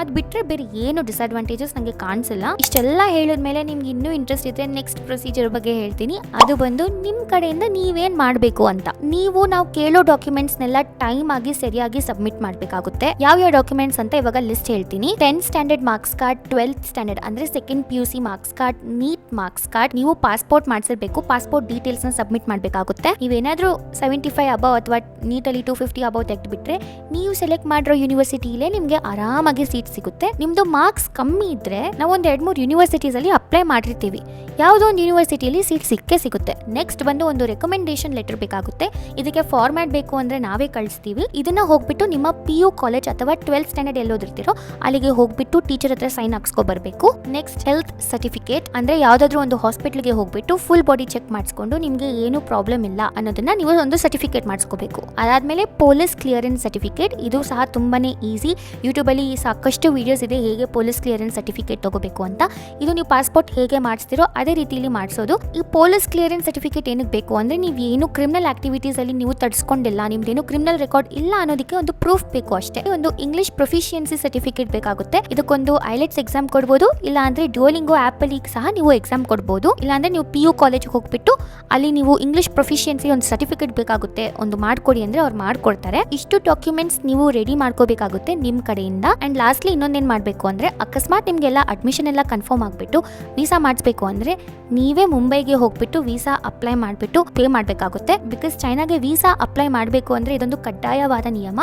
ಅದು ಬಿಟ್ಟರೆ ಬೇರೆ ಏನು ಡಿಸ್ಅಡ್ವಾಂಟೇಜಸ್ ನನಗೆ ಕಾಣಿಸಿಲ್ಲ. ಇಷ್ಟೆಲ್ಲ ಹೇಳಿದ್ಮೇಲೆ ನಿಮ್ಗೆ ಇನ್ನೂ ಇಂಟ್ರೆಸ್ಟ್ ಇದ್ರೆ ನೆಕ್ಸ್ಟ್ ಪ್ರೊಸೀಜರ್ ಬಗ್ಗೆ ಹೇಳ್ತೀನಿ. ಅದು ಬಂದು ನಿಮ್ಮ ಕಡೆಯಿಂದ ನೀವೇನ್ ಮಾಡಬೇಕು ಅಂತ. ನೀವು ನಾವು ಕೇಳೋ ಡಾಕ್ಯುಮೆಂಟ್ಸ್ನೆಲ್ಲ ಟೈಮ್ ಆಗಿ ಸರಿಯಾಗಿ ಸಬ್ಮಿಟ್ ಮಾಡಬೇಕಾಗುತ್ತೆ. ಯಾವ ಯಾವ ಡಾಕ್ಯುಮೆಂಟ್ಸ್ ಅಂತ ಇವಾಗ ಲಿಸ್ಟ್ ಹೇಳ್ತೀನಿ. Tenth standard marks card, twelfth standard ಅಂದ್ರೆ second P U C marks card, NEET marks card. ನೀವು ಪಾಸ್ಪೋರ್ಟ್ ಮಾಡಿಸಿರ್ಬೇಕು. ಪಾಸ್ಪೋರ್ಟ್ ಡೀಟೇಲ್ಸ್ನ ಸಬ್ಮಿಟ್ ಮಾಡಬೇಕಾಗುತ್ತೆ. ನೀವೇನಾದ್ರೂ ಸೆವೆಂಟಿ ಫೈವ್ ಅಬೌ ಅಥವಾ ನೀಟಲ್ಲಿ ಟೂ ಫಿಫ್ಟಿ ಅಬವ್ ತೆಗೆದುಬಿಟ್ರೆ ನೀವು ಸೆಲೆಕ್ಟ್ ಮಾಡಿರೋ ಯೂನಿವರ್ಸಿಟಿಲೇ ನಿಮಗೆ ಆರಾಮಾಗಿ ಸೀಟ್ ಸಿಗುತ್ತೆ. ನಿಮ್ದು ಮಾರ್ಕ್ಸ್ ಕಮ್ಮಿ ಇದ್ರೆ ನಾವು ಒಂದು ಎರಡು ಮೂರು ಯೂನಿವರ್ಸಿಟೀಸ್ ಅಲ್ಲಿ ಅಪ್ಲೈ ಮಾಡಿರ್ತೀವಿ. ಯಾವುದೋ ಒಂದು ಯೂನಿವರ್ಸಿಟಿಯಲ್ಲಿ ಸೀಟ್ ಸಿಕ್ಕೇ ಸಿಗುತ್ತೆ. ನೆಕ್ಸ್ಟ್ ಬಂದು ಒಂದು ರೆಕಮೆಂಡೇಶನ್ ಲೆಟರ್ ಬೇಕಾಗುತ್ತೆ. ಇದಕ್ಕೆ ಫಾರ್ಮ್ಯಾಟ್ ಬೇಕು ಅಂದ್ರೆ ನಾವೇ ಕಳಿಸ್ತೀವಿ. ಇದನ್ನ ಹೋಗ್ಬಿಟ್ಟು ನಿಮ್ಮ ಪಿ ಯು ಕಾಲೇಜ್ ಅಥವಾ ಟ್ವೆಲ್ತ್ ಸ್ಟ್ಯಾಂಡರ್ಡ್ ಎಲ್ಲೋದಿರ್ತಿರೋ, ಅಲ್ಲಿಗೆ ಹೋಗ್ಬಿಟ್ಟು ಟೀಚರ್ ಹತ್ರ ಸೈನ್ ಹಾಕ್ಸ್ಕೊ ಬರಬೇಕು ನೆಕ್ಸ್ಟ್ ಹೆಲ್ತ್ ಸರ್ಟಿಫಿಕೇಟ್ ಅಂದ್ರೆ ಯಾವ್ದಾದ್ರು ಒಂದು ಹಾಸ್ಪಿಟ್ಲಿಗೆ ಹೋಗ್ಬಿಟ್ಟು ಫುಲ್ ಬಾಡಿ ಚೆಕ್ ಮಾಡಿಸ್ಕೊಂಡು ನಿಮ್ಗೆ ಏನು ಪ್ರಾಬ್ಲಮ್ ಇಲ್ಲ ಅನ್ನೋದನ್ನ ನೀವು ಒಂದು ಸರ್ಟಿಫಿಕೇಟ್ ಮಾಡಿಸ್ಕೋಬೇಕು. ಅದಾದ್ಮೇಲೆ ಪೊಲೀಸ್ ಕ್ಲಿಯರೆನ್ಸ್ ಸರ್ಟಿಫಿಕೇಟ್ ಇದು ಸಹ ತುಂಬಾನೇ ಈಸಿ ಯೂಟ್ಯೂಬಲ್ಲಿ ಸಾಕಷ್ಟು ವಿಡಿಯೋಸ್ ಇದೆ ಹೇಗೆ ಪೊಲೀಸ್ ಕ್ಲಿಯರೆನ್ಸ್ ಸರ್ಟಿಫಿಕೇಟ್ ತಗೋಬೇಕು ಅಂತ. ಇದು ನೀವು ಪಾಸ್ಪೋರ್ಟ್ ಹೇಗೆ ಮಾಡಿಸ್ತಿರೋ ಅದೇ ರೀತಿಯಲ್ಲಿ ಮಾಡಿಸೋದು. ಈ ಪೊಲೀಸ್ ಕ್ಲಿಯರೆನ್ಸ್ ಸರ್ಟಿಫಿಕೇಟ್ ಏನಕ್ಕೆ ಬೇಕು ಅಂದರೆ ನೀವು ಏನು ಕ್ರಿಮಿನಲ್ ಆಕ್ಟಿವಿಟೀಸ್ ಅಲ್ಲಿ ನೀವು ತಡ್ಸ್ಕೊಂಡಿಲ್ಲ ನಿಮ್ದೇನು ಕ್ರಿಮಿನಲ್ ರೆಕಾರ್ಡ್ ಇಲ್ಲ ಅನ್ನೋದಕ್ಕೆ ಒಂದು ಪ್ರೂಫ್ ಬೇಕು ಅಷ್ಟೇ. ಒಂದು ಇಂಗ್ಲಿಷ್ ಪ್ರೊಫಿಷಿಯನ್ಸಿ ಸರ್ಟಿಫಿಕೇಟ್ ಬೇಕಾಗುತ್ತೆ. ಇದಕ್ಕೊಂದು ಐಲೆಟ್ಸ್ ಎಕ್ಸಾಮ್ ಕೊಡ್ಬೋದು ಇಲ್ಲ ಅಂದ್ರೆ ಡ್ಯೋಲಿಂಗೋ ಆಪ್ ಅಲ್ಲಿ ಸಹ ನೀವು ಎಕ್ಸಾಮ್ ಕೊಡ್ಬೋದು. ಇಲ್ಲ ಅಂದ್ರೆ ನೀವು ಪಿ ಯು ಕಾಲೇಜ್ಗೆ ಹೋಗ್ಬಿಟ್ಟು ಅಲ್ಲಿ ನೀವು ಇಂಗ್ಲಿಷ್ ಪ್ರೊಫಿಷಿಯನ್ಸಿ ಒಂದು ಸರ್ಟಿಫಿಕೇಟ್ ಬೇಕಾಗುತ್ತೆ. ಒಂದು ಮಾಡ್ಕೊಡಿ ಅಂದ್ರೆ ಅವ್ರು ಮಾಡ್ಕೊಡ್ತಾರೆ. ಇಷ್ಟು ಡಾಕ್ಯುಮೆಂಟ್ಸ್ ನೀವು ರೆಡಿ ಮಾಡ್ಕೋಬೇಕಾಗುತ್ತೆ ನಿಮ್ಮ ಕಡೆಯಿಂದ. ಅಂಡ್ ಲಾಸ್ಟ್ಲಿ ಇನ್ನೊಂದೇನ್ ಮಾಡಬೇಕು ಅಂದ್ರೆ ಅಕಸ್ಮಾತ್ ನಿಮಗೆಲ್ಲ ಅಡ್ಮಿಷನ್ ಎಲ್ಲ ಕನ್ಫರ್ಮ್ ಆಗಿಬಿಟ್ಟು ವೀಸಾ ಮಾಡಿಸ್ಬೇಕು ಅಂದ್ರೆ ನೀವೇ ಮುಂಬೈಗೆ ಹೋಗ್ಬಿಟ್ಟು ವೀಸಾ ಅಪ್ಲೈ ಮಾಡಿಬಿಟ್ಟು ಪೇ ಮಾಡಬೇಕಾಗುತ್ತೆ. ಬಿಕಾಸ್ ಚೈನಾಗೆ ವೀಸಾ ಅಪ್ಲೈ ಮಾಡಬೇಕು ಅಂದ್ರೆ ಇದೊಂದು ಕಡ್ಡಾಯವಾದ ನಿಯಮ.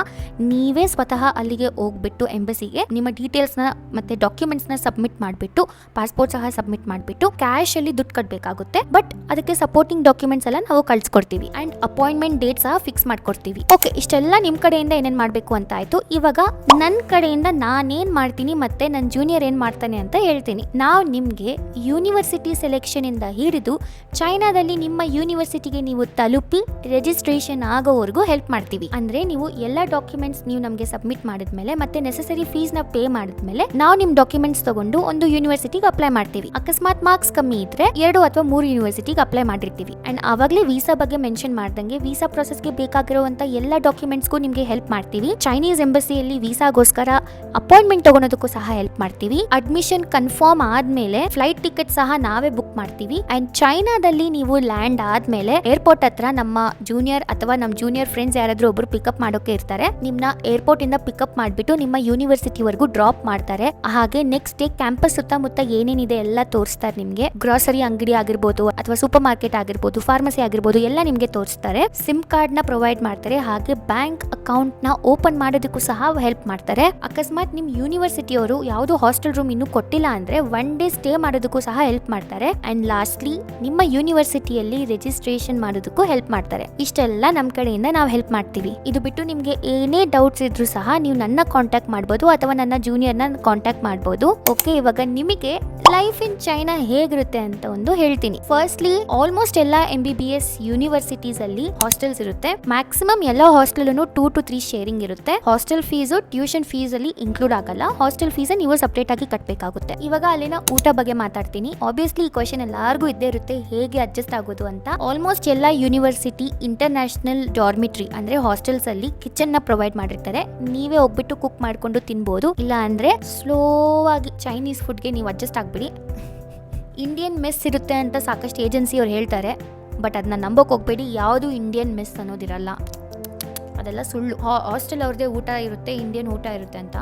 ನೀವೇ ಸ್ವತಃ ಅಲ್ಲಿಗೆ ಹೋಗ್ಬಿಟ್ಟು ಎಂಬಸಿಗೆ ನಿಮ್ಮ ಡೀಟೇಲ್ಸ್ನ ಮತ್ತೆ ಡಾಕ್ಯುಮೆಂಟ್ಸ್ನ ಸಬ್ಮಿಟ್ ಮಾಡಿಬಿಟ್ಟು ಪಾಸ್ಪೋರ್ಟ್ ಸಹ ಸಬ್ಮಿಟ್ ಮಾಡಿಬಿಟ್ಟು ಕ್ಯಾಶ್ ಅಲ್ಲಿ ದುಡ್ಡು ಕಟ್ಟಬೇಕಾಗುತ್ತೆ ಬಟ್ ಅದಕ್ಕೆ ಸಪೋರ್ಟಿಂಗ್ ಡಾಕ್ಯುಮೆಂಟ್ಸ್ ಎಲ್ಲ ನಾವು ಕಳ್ಸಿಕೊಡ್ತೀವಿ. ಅಂಡ್ ಅಪಾಯಿಂಟ್ಮೆಂಟ್ ಡೇಟ್ ಸಹ ಫಿಕ್ಸ್ ಮಾಡ್ಕೊಡ್ತೀವಿ. ಓಕೆ ಇಷ್ಟೆಲ್ಲ ನಿಮ್ಮ ಕಡೆಯಿಂದ ಏನೇನು ಮಾಡಬೇಕು ಅಂತ ಆಯಿತು. ಇವಾಗ ನನ್ನ ಕಡೆಯಿಂದ ನಾನೇನ್ ಮಾಡ್ತೀನಿ ಮತ್ತೆ ನನ್ನ ಜೂನಿಯರ್ ಏನ್ ಮಾಡ್ತಾನೆ ಅಂತ ಹೇಳ್ತೀನಿ. ನಾವು ನಿಮಗೆ ಯೂನಿವರ್ಸಿಟಿ ಸೆಲೆಕ್ಷನ್ ಇಂದ ಹಿಡಿದು ಚೈನಾದಲ್ಲಿ ನಿಮ್ಮ ಯೂನಿವರ್ಸಿಟಿಗೆ ನೀವು ತಲುಪಿ ರಿಜಿಸ್ಟ್ರೇಷನ್ ಆಗೋವರೆಗೂ ಹೆಲ್ಪ್ ಮಾಡ್ತೀವಿ. ಅಂದ್ರೆ ನೀವು ಎಲ್ಲ ಡಾಕ್ಯುಮೆಂಟ್ಸ್ ನೀವು ನಮಗೆ ಸಬ್ಮಿಟ್ ಮಾಡಿದ್ಮೇಲೆ ಮತ್ತೆ ನೆಸೆಸರಿ ಫೀಸ್ನ ಪೇ ಮಾಡಿದ್ಮೇಲೆ ನಾವು ನಿಮ್ ಡಾಕ್ಯುಮೆಂಟ್ಸ್ ತಗೊಂಡು ಒಂದು ಯೂನಿವರ್ಸಿಟಿಗೆ ಅಪ್ಲೈ ಮಾಡ್ತೀವಿ. ಅಕಸ್ಮಾತ್ ಮಾರ್ಕ್ಸ್ ಕಮ್ಮಿ ಇದ್ರೆ ಎರಡು ಅಥವಾ ಮೂರು ಯೂನಿವರ್ಸಿಟಿಗೆ ಅಪ್ಲೈ ಮಾಡಿರ್ತೀವಿ. ಅಂಡ್ ಅವಾಗಲೇ ವೀಸಾ ಬಗ್ಗೆ ಮೆನ್ಷನ್ ಮಾಡ್ದಂಗೆ ವೀಸಾ ಪ್ರೊಸೆಸ್ಗೆ ಬೇಕಾಗಿರುವಂತ ಎಲ್ಲ ಡಾಕ್ಯುಮೆಂಟ್ಸ್ಗೂ ನಿಮಗೆ ಹೆಲ್ಪ್ ಮಾಡ್ತೀವಿ. ಚೈನೀಸ್ ಎಂಬಸಿಯಲ್ಲಿ ವೀಸಾಗೋಸ್ಕರ ಅಪಾಯಿಂಟ್ಮೆಂಟ್ ತಗೊಳೋದಕ್ಕೂ ಸಹ ಹೆಲ್ಪ್ ಮಾಡ್ತೀವಿ. ಅಡ್ಮಿಷನ್ ಕನ್ಫರ್ಮ್ ಆದ್ಮೇಲೆ ಫ್ಲೈಟ್ ಟಿಕೆಟ್ ಸಹ ನಾವೇ ಬುಕ್ ಮಾಡ್ತೀವಿ. ಅಂಡ್ ಚೈನಾದಲ್ಲಿ ನೀವು ಲ್ಯಾಂಡ್ ಆದ್ಮೇಲೆ ಏರ್ಪೋರ್ಟ್ ಹತ್ರ ನಮ್ಮ ಜೂನಿಯರ್ ಅಥವಾ ನಮ್ಮ ಜೂನಿಯರ್ ಫ್ರೆಂಡ್ಸ್ ಯಾರಾದ್ರೂ ಒಬ್ರು ಪಿಕಪ್ ಮಾಡೋಕೆ ಇರ್ತಾರೆ. ನಿಮ್ನ ಏರ್ಪೋರ್ಟ್ ಇಂದ ಪಿಕಪ್ ಮಾಡ್ಬಿಟ್ಟು ನಿಮ್ಮ ಯೂನಿವರ್ಸಿಟಿ ಯೂನಿವರ್ಸಿಟಿವರೆಗೂ ಡ್ರಾಪ್ ಮಾಡ್ತಾರೆ. ಹಾಗೆ ನೆಕ್ಸ್ಟ್ ಡೇ ಕ್ಯಾಂಪಸ್ ಸುತ್ತಮುತ್ತ ಏನೇನಿದೆ ಎಲ್ಲ ತೋರಿಸ್ತಾರೆ ನಿಮ್ಗೆ. ಗ್ರಾಸರಿ ಅಂಗಡಿ ಆಗಿರ್ಬೋದು ಅಥವಾ ಸೂಪರ್ ಮಾರ್ಕೆಟ್ ಆಗಿರ್ಬೋದು ಫಾರ್ಮಸಿ ಆಗಿರ್ಬೋದು ಎಲ್ಲ ನಿಮ್ಗೆ ತೋರಿಸ್ತಾರೆ. ಸಿಮ್ ಕಾರ್ಡ್ನ ಪ್ರೊವೈಡ್ ಮಾಡ್ತಾರೆ. ಹಾಗೆ ಬ್ಯಾಂಕ್ ಅಕೌಂಟ್ನ ಓಪನ್ ಮಾಡೋದಕ್ಕೂ ಸಹ ಹೆಲ್ಪ್ ಮಾಡ್ತಾರೆ. ಅಕಸ್ಮಾತ್ ನಿಮ್ ಯೂನಿವರ್ಸಿಟಿಯವರು ಯಾವುದು ಹಾಸ್ಟೆಲ್ ರೂಮ್ ಇನ್ನೂ ಕೊಟ್ಟಿಲ್ಲ ಅಂದ್ರೆ ಒನ್ ಡೇ ಸ್ಟೇ ಮಾಡೋದಕ್ಕೂ ಸಹ ಹೆಲ್ಪ್ ಮಾಡ್ತಾರೆ. ಅಂಡ್ ಲಾಸ್ಟ್ಲಿ ನಿಮ್ಮ ಯೂನಿವರ್ಸಿಟಿಯಲ್ಲಿ ರಿಜಿಸ್ಟ್ರೇಷನ್ ಮಾಡೋದಕ್ಕೂ ಹೆಲ್ಪ್ ಮಾಡ್ತಾರೆ. ಇಷ್ಟೆಲ್ಲ ನಮ್ಮ ಕಡೆಯಿಂದ ನಾವು ಹೆಲ್ಪ್ ಮಾಡ್ತೀವಿ. ಇದು ಬಿಟ್ಟು ನಿಮ್ಗೆ ಏನೇ ಡೌಟ್ಸ್ ಇದ್ರೂ ಸಹ ನೀವು ನನ್ನ ಕಾಂಟ್ಯಾಕ್ಟ್ ಮಾಡ್ಬೋದು ಅಥವಾ ನನ್ನ ಜೂನಿಯರ್ನ ಕಾಂಟ್ಯಾಕ್ಟ್ ಮಾಡ್ಬೋದು. ಓಕೆ ಇವಾಗ ನಿಮಗೆ ಲೈಫ್ ಇನ್ ಚೈನಾ ಹೇಗಿರುತ್ತೆ ಅಂತ ಒಂದು ಹೇಳ್ತೀನಿ. ಫಸ್ಟ್ಲಿ ಆಲ್ಮೋಸ್ಟ್ ಎಲ್ಲ M B B S universities ಅಲ್ಲಿ ಹಾಸ್ಟೆಲ್ಸ್ ಇರುತ್ತೆ. ಮ್ಯಾಕ್ಸಿಮಮ್ ಎಲ್ಲ hostel two to three sharing ಇರುತ್ತೆ. ಹಾಸ್ಟೆಲ್ ಫೀಸು ಟ್ಯೂಷನ್ ಫೀಸ್ ಅಲ್ಲಿ ಇನ್ಕ್ಲೂಡ್ ಆಗಲ್ಲ. ಹಾಸ್ಟೆಲ್ ಫೀಸ್ ನೀವು ಸಪ್ರೇಟ್ ಆಗಿ ಕಟ್ಟಬೇಕಾಗುತ್ತೆ ಇವಾಗ ಅಲ್ಲಿನ ಊಟ ಬಗ್ಗೆ ಮಾತಾಡ್ತೀನಿ. ಆಬ್ವಿಯಸ್ಲಿ ಈ ಕ್ವಶನ್ ಎಲ್ಲರಿಗೂ ಇದ್ದೇ ಇರುತ್ತೆ. ಹೇಗೆ ಅಡ್ಜಸ್ಟ್ ಆಗೋದು ಅಂತ. ಆಲ್ಮೋಸ್ಟ್ ಎಲ್ಲ ಯೂನಿವರ್ಸಿಟಿ ಇಂಟರ್ನ್ಯಾಷನಲ್ ಡಾರ್ಮಿಟ್ರಿ ಅಂದ್ರೆ ಹಾಸ್ಟೆಲ್ಸ್ ಅಲ್ಲಿ ಕಿಚನ್ನ ಪ್ರೊವೈಡ್ ಮಾಡಿರ್ತಾರೆ. ನೀವೇ ಹೋಗ್ಬಿಟ್ಟು ಕುಕ್ ಮಾಡ್ಕೊಂಡು ತಿನ್ಬೋದು. ಇಲ್ಲ ಅಂದ್ರೆ ಸ್ಲೋ ಆಗಿ ಚೈನೀಸ್ ಫುಡ್ಗೆ ನೀವು ಅಡ್ಜಸ್ಟ್ ಆಗ್ಬಿಡಿ. ಇಂಡಿಯನ್ ಮೆಸ್ ಇರುತ್ತೆ ಅಂತ ಸಾಕಷ್ಟು ಏಜೆನ್ಸಿ ಅವ್ರು ಹೇಳ್ತಾರೆ. ಬಟ್ ಅದನ್ನ ನಂಬೋಕೆ ಹೋಗ್ಬೇಡಿ. ಯಾವುದು ಇಂಡಿಯನ್ ಮೆಸ್ ಅನ್ನೋದಿರಲ್ಲ. ಅದೆಲ್ಲ ಸುಳ್ಳು. ಹಾಸ್ಟೆಲ್ ಅವ್ರದೇ ಊಟ ಇರುತ್ತೆ ಇಂಡಿಯನ್ ಊಟ ಇರುತ್ತೆ ಅಂತ.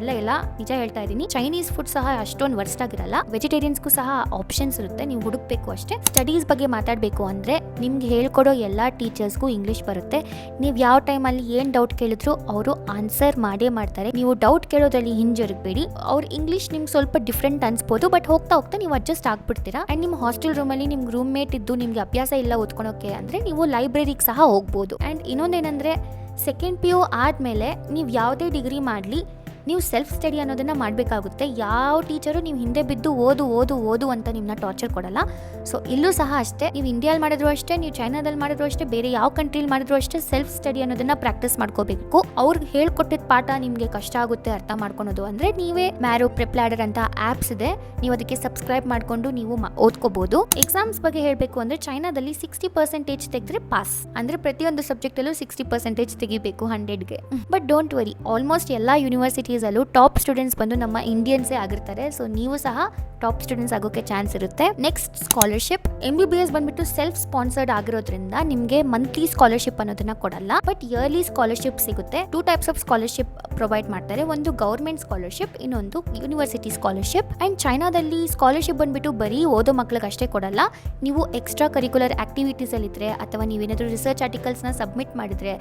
ಅದೆಲ್ಲ ಎಲ್ಲ ನಿಜ ಹೇಳ್ತಾ ಇದ್ದೀನಿ. ಚೈನೀಸ್ ಫುಡ್ ಸಹ ಅಷ್ಟೊಂದು ವರ್ಸ್ಟ್ ಆಗಿರಲ್ಲ. ವೆಜಿಟೇರಿಯನ್ಸ್ಗೂ ಸಹ ಆಪ್ಷನ್ಸ್ ಇರುತ್ತೆ. ನೀವು ಹುಡುಕ್ಬೇಕು ಅಷ್ಟೇ. ಸ್ಟಡೀಸ್ ಬಗ್ಗೆ ಮಾತಾಡಬೇಕು ಅಂದರೆ ನಿಮ್ಗೆ ಹೇಳ್ಕೊಡೋ ಎಲ್ಲ ಟೀಚರ್ಸ್ಗೂ ಇಂಗ್ಲೀಷ್ ಬರುತ್ತೆ. ನೀವು ಯಾವ ಟೈಮಲ್ಲಿ ಏನು ಡೌಟ್ ಕೇಳಿದ್ರು ಅವರು ಆನ್ಸರ್ ಮಾಡೇ ಮಾಡ್ತಾರೆ. ನೀವು ಡೌಟ್ ಕೇಳೋದ್ರಲ್ಲಿ ಹಿಂಜರಿಗಬೇಡಿ. ಅವ್ರ ಇಂಗ್ಲೀಷ್ ನಿಮ್ಗೆ ಸ್ವಲ್ಪ ಡಿಫ್ರೆಂಟ್ ಅನ್ಸ್ಬೋದು. ಬಟ್ ಹೋಗ್ತಾ ಹೋಗ್ತಾ ನೀವು ಅಡ್ಜಸ್ಟ್ ಆಗ್ಬಿಡ್ತೀರಾ. ಆ್ಯಂಡ್ ನಿಮ್ಮ ಹಾಸ್ಟೆಲ್ ರೂಮಲ್ಲಿ ನಿಮ್ಗೆ ರೂಮ್ ಮೇಟ್ ಇದ್ದು ನಿಮ್ಗೆ ಅಭ್ಯಾಸ ಇಲ್ಲ ಓದ್ಕೊಳೋಕೆ ಅಂದರೆ ನೀವು ಲೈಬ್ರರಿಗೆ ಸಹ ಹೋಗ್ಬೋದು. ಆ್ಯಂಡ್ ಇನ್ನೊಂದೇನೆಂದರೆ ಸೆಕೆಂಡ್ ಪಿ ಯು ಆದಮೇಲೆ ನೀವು ಯಾವುದೇ ಡಿಗ್ರಿ ಮಾಡಲಿ ನೀವು ಸೆಲ್ಫ್ ಸ್ಟಡಿ ಅನ್ನೋದನ್ನು ಮಾಡಬೇಕಾಗುತ್ತೆ. ಯಾವ ಟೀಚರು ನೀವು ಹಿಂದೆ ಬಿದ್ದು ಓದು ಓದು ಓದು ಅಂತ ನಿಮ್ಮನ್ನ ಟಾರ್ಚರ್ ಕೊಡಲ್ಲ. ಸೊ ಇಲ್ಲೂ ಸಹ ಅಷ್ಟೇ, ನೀವು ಇಂಡಿಯಾದಲ್ಲಿ ಮಾಡಿದ್ರು ಅಷ್ಟೇ, ನೀವು ಚೈನಾದಲ್ಲಿ ಮಾಡಿದ್ರು ಅಷ್ಟೇ, ಬೇರೆ ಯಾವ ಕಂಟ್ರೀಲಿ ಮಾಡಿದ್ರು ಅಷ್ಟೇ ಸೆಲ್ಫ್ ಸ್ಟಡಿ ಅನ್ನೋದನ್ನು ಪ್ರಾಕ್ಟೀಸ್ ಮಾಡ್ಕೋಬೇಕು. ಅವ್ರಿಗೆ ಹೇಳ್ಕೊಟ್ಟಿದ್ದ ಪಾಠ ನಿಮಗೆ ಕಷ್ಟ ಆಗುತ್ತೆ ಅರ್ಥ ಮಾಡ್ಕೊಳೋದು ಅಂದರೆ ನೀವೇ ಮ್ಯಾರೋ ಪ್ರಿಪ್ಲಾಡರ್ ಅಂತ ಆ್ಯಪ್ಸ್ ಇದೆ. ನೀವು ಅದಕ್ಕೆ ಸಬ್ಸ್ಕ್ರೈಬ್ ಮಾಡಿಕೊಂಡು ನೀವು ಓದ್ಕೋಬಹುದು ಎಕ್ಸಾಮ್ಸ್ ಬಗ್ಗೆ ಹೇಳಬೇಕು ಅಂದರೆ ಚೈನಾದಲ್ಲಿ ಸಿಕ್ಸ್ಟಿ ಪರ್ಸೆಂಟೇಜ್ ತೆಗೆದ್ರೆ ಪಾಸ್ ಅಂದರೆ ಪ್ರತಿಯೊಂದು ಸಬ್ಜೆಕ್ಟಲ್ಲೂ ಸಿಕ್ಸ್ಟಿ ಪರ್ಸೆಂಟೇಜ್ ತೆಗಿಬೇಕು ಹಂಡ್ರೆಡ್ಗೆ ಬಟ್ ಡೋಂಟ್ ವರಿ ಆಲ್ಮೋಸ್ಟ್ ಎಲ್ಲ ಯೂನಿವರ್ಸಿಟೀಸಲ್ಲೂ ಟಾಪ್ ಸ್ಟೂಡೆಂಟ್ಸ್ ಬಂದು ನಮ್ಮ ಇಂಡಿಯನ್ಸೇ ಆಗಿರ್ತಾರೆ. ಸೊ ನೀವು ಸಹ ಟಾಪ್ ಸ್ಟೂಡೆಂಟ್ಸ್ ಆಗೋಕ್ಕೆ ಚಾನ್ಸ್ ಇರುತ್ತೆ. Next scholarship M B B S ಬಂದ್ಬಿಟ್ಟು ಸೆಲ್ಫ್ ಸ್ಪಾನ್ಸರ್ಡ್ ಆಗಿರೋದ್ರಿಂದ ನಿಮಗೆ ಮಂತ್ಲಿ ಸ್ಕಾಲರ್ಶಿಪ್ ಅನ್ನೋದನ್ನ ಕೊಡಲ್ಲ. ಬಟ್ ಇಯರ್ಲಿ ಸ್ಕಾಲರ್ಶಿಪ್ ಸಿಗುತ್ತೆ. Two types of scholarship provide ಮಾಡ್ತಾರೆ. ಒಂದು ಗೌರ್ಮೆಂಟ್ ಸ್ಕಾಲರ್ಶಿಪ್ ಇನ್ನೊಂದು ಯೂನಿವರ್ಸಿಟಿ ಸ್ಕಾಲರ್ಶಿಪ್ ಅಂಡ್ ಚೈನಾದಲ್ಲಿ ಸ್ಕಾಲರ್ಶಿಪ್ ಬಂದ್ಬಿಟ್ಟು ಬರೀ ಓದೋ ಮಕ್ಳಿಗೆ ಅಷ್ಟೇ ಕೊಡಲ್ಲ. ನೀವು ಎಕ್ಸ್ಟ್ರಾ ಕರಿಕ್ಯುಲರ್ ಆಕ್ಟಿವಿಟೀಸ್ ಅಲ್ಲಿ ಇದ್ರೆ ಅಥವಾ ನೀವೇನಾದರೂ ರಿಸರ್ಚ್ ಆರ್ಟಿಕಲ್ಸ್ನ ಸಬ್ಮಿಟ್ ಮಾಡಿದ್ರೆ